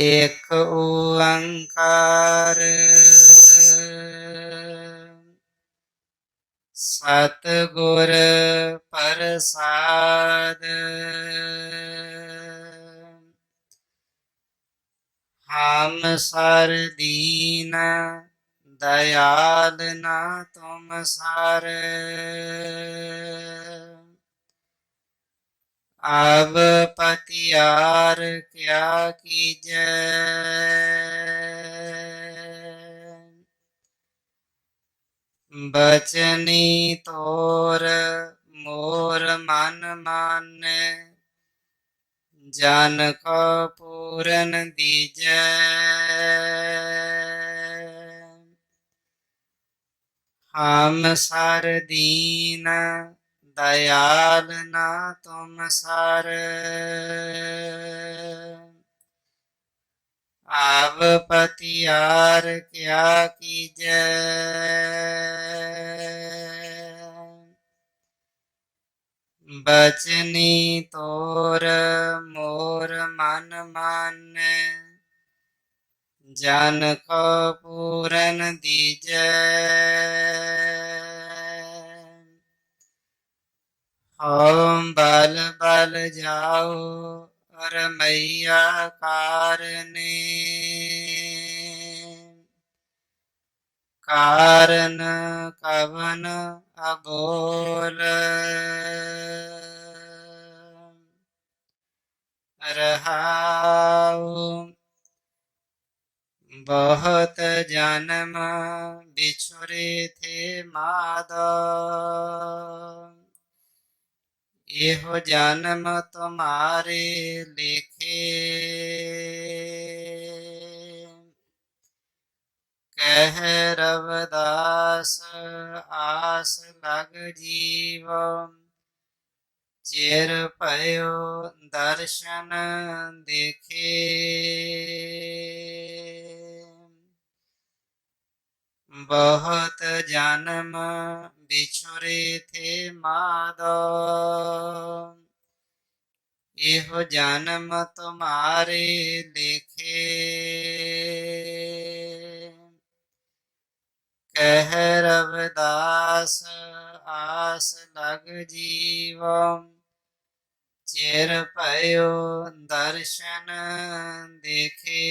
ਇਕ ਓੰਕਾਰ ਸਤ ਗੁਰ ਪ੍ਰਸਾਦ ਹਮ ਸਰ ਦੀਨ ਦਇਆਲ ਨਾ ਤੁਮ ਸਰ ਅਬ ਪਤਿਆਰ ਕਿਆ ਕੀਜੈ। ਬਚਨੀ ਤੋਰ ਮੋਰ ਮਨ ਮਾਨੈ, ਜਨ ਕੋ ਪੂਰਨ ਦੀਜੈ। ਹਮ ਸਰ दयाल ना तुम सारे। आब पतियार क्या कीजे? बचनी तोर मोर मन मान। जन को पूरन दीजे। ओम बल बल जाओ, और मैया कारण कारण कवन अबोल। रहा बहुत जन्म बिछुरे थे माधव ਇਹੋ ਜਨਮ ਤੁਮਾਰੇ ਲਿਖੇ। ਕਹਿ ਰਵਦਾਸ ਆਸ ਲਗ ਜੀਵ। ਚਿਰ ਭਇਓ ਦਰਸ਼ਨ ਦੇਖੇ। बहुत जन्म बिछुरे थे माद यह जन्म तुम्हारे लिखे। कह रवदास, आस लग जीव चेर पयो दर्शन देखे।